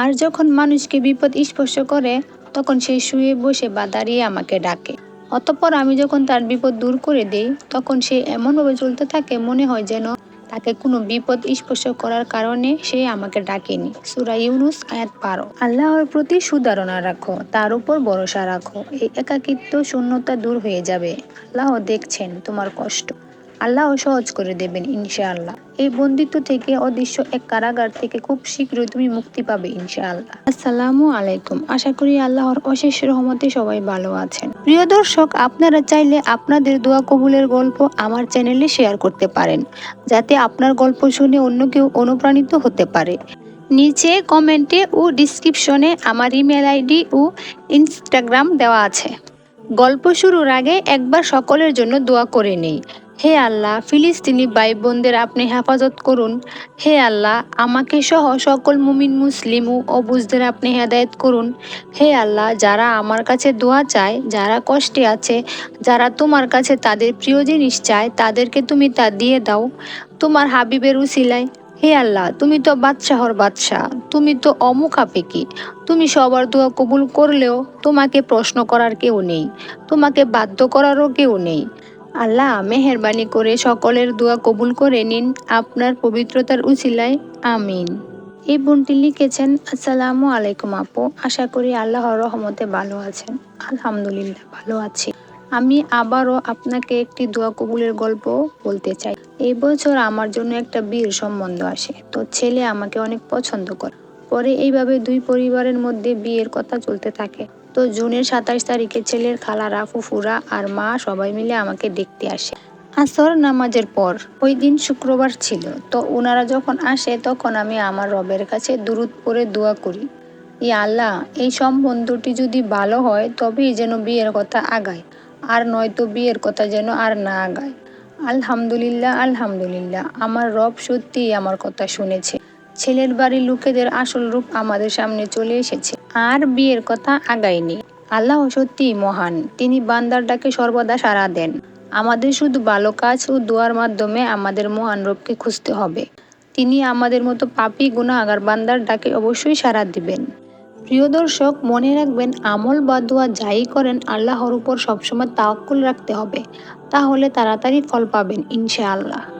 আর যখন মানুষকে বিপদ স্পর্শ করে, তখন সে শুয়ে বসে বা দাঁড়িয়ে আমাকে ডাকে। অতঃপর আমি যখন তার বিপদ দূর করে দিই, তখন সে এমনভাবে চলতে থাকে, মনে হয় যেন তাকে কোনো বিপদ স্পর্শ করার কারণে সে আমাকে ডাকেনি। সুরা ইউনুস, আয়াত পারো আল্লাহর প্রতি সুধারণা রাখো, তার উপর ভরসা রাখো। এই একাকিত্ব শূন্যতা দূর হয়ে যাবে। আল্লাহ দেখছেন তোমার কষ্ট। আল্লাহ সহজ করে দেবেন ইনশাআল্লাহ। এই বন্দিত্ব থেকে অদৃশ্য এক কারাগার থেকে খুব শীঘ্রই তুমি মুক্তি পাবে ইনশাআল্লাহ। আসসালামু আলাইকুম। আশা করি আল্লাহর অশেষ রহমতে সবাই ভালো আছেন। প্রিয় দর্শক আপনারা চাইলে আপনাদের দোয়া কবুলের গল্প আমার চ্যানেলে শেয়ার করতে পারেন যাতে আপনার গল্প শুনে অন্য কেউ অনুপ্রাণিত হতে পারে। নিচে কমেন্টে ও ডিসক্রিপশনে আমার ইমেল আইডি ও ইনস্টাগ্রাম দেওয়া আছে। গল্প শুরুর আগে একবার সকলের জন্য দোয়া করে নেই। হে আল্লাহ, ফিলিস্তিনি ভাই বোনদের আপনি হেফাজত করুন। হে আল্লাহ, আমাকে সহ সকল মুমিন, মুসলিম ও অবুজদের আপনি হেদায়ত করুন। হে আল্লাহ, যারা আমার কাছে দোয়া চায়, যারা কষ্টে আছে, যারা তোমার কাছে তাদের প্রিয় জিনিস চায়, তাদেরকে তুমি তা দিয়ে দাও। তোমার হাবিবের উসিলায় হে আল্লাহ, তুমি তো বাদশাহর বাদশাহ, তুমি তো অমুখাপেকি তুমি সবার দোয়া কবুল করলেও তোমাকে প্রশ্ন করার কেউ নেই, তোমাকে বাধ্য করারও কেউ নেই। আল্লাহ, মেহরবানি করে সকলের দোয়া কবুল করে নিন আপনার পবিত্রতার উসিলায় আমিন। এই বোনটি লিখেছেন, আসসালামু আলাইকুম আপু, আশা করি আল্লাহর রহমতে ভালো আছেন। আলহামদুলিল্লাহ, ভালো আছি। আমি আবারও আপনাকে একটি দোয়া কবুলের গল্প বলতে চাই। এই বছর আমার জন্য একটা বিয়ের সম্বন্ধ আসে। তো ছেলে আমাকে অনেক পছন্দ করে। পরে এইভাবে দুই পরিবারের মধ্যে বিয়ের কথা চলতে থাকে। তো জুনের সাতাশ তারিখে ছেলের খালারা ফুফুরা আর মা সবাই মিলে আমাকে দেখতে আসে। আসর নামাজের পর, ওই দিন শুক্রবার ছিল। তো ওনারা যখন আসে, তখন আমি আমার রবের কাছে দুরুদ পরে দোয়া করি। ই আল্লাহ, এই সম্বন্ধটি যদি ভালো হয়, তবেই যেন বিয়ের কথা আগায়। আর নয়তো বিয়ের কথা যেন আর না আগায় আলহামদুলিল্লাহ আলহামদুলিল্লাহ, আমার রব সত্যিই আমার কথা শুনেছে। ছেলের বাড়ির লোকেদের আসল রূপ আমাদের সামনে চলে এসেছে। আর বিয়ের কথা আগায়নি। আল্লাহ সত্যিই মহান, তিনি বান্দার ডাকে সর্বদা সাড়া দেন। আমাদের শুধু ভালো কাজ ও দোয়ার মাধ্যমে আমাদের মহান রূপকে খুঁজতে হবে। তিনি আমাদের মতো পাপি গুণাগার বান্দার ডাকে অবশ্যই সাড়া দিবেন। প্রিয় দর্শক, মনে রাখবেন, আমল বা দোয়া যাই করেন, আল্লাহর উপর সবসময় তাওয়াক্কুল রাখতে হবে। তাহলে তাড়াতাড়ি ফল পাবেন, ইনশাআল্লাহ।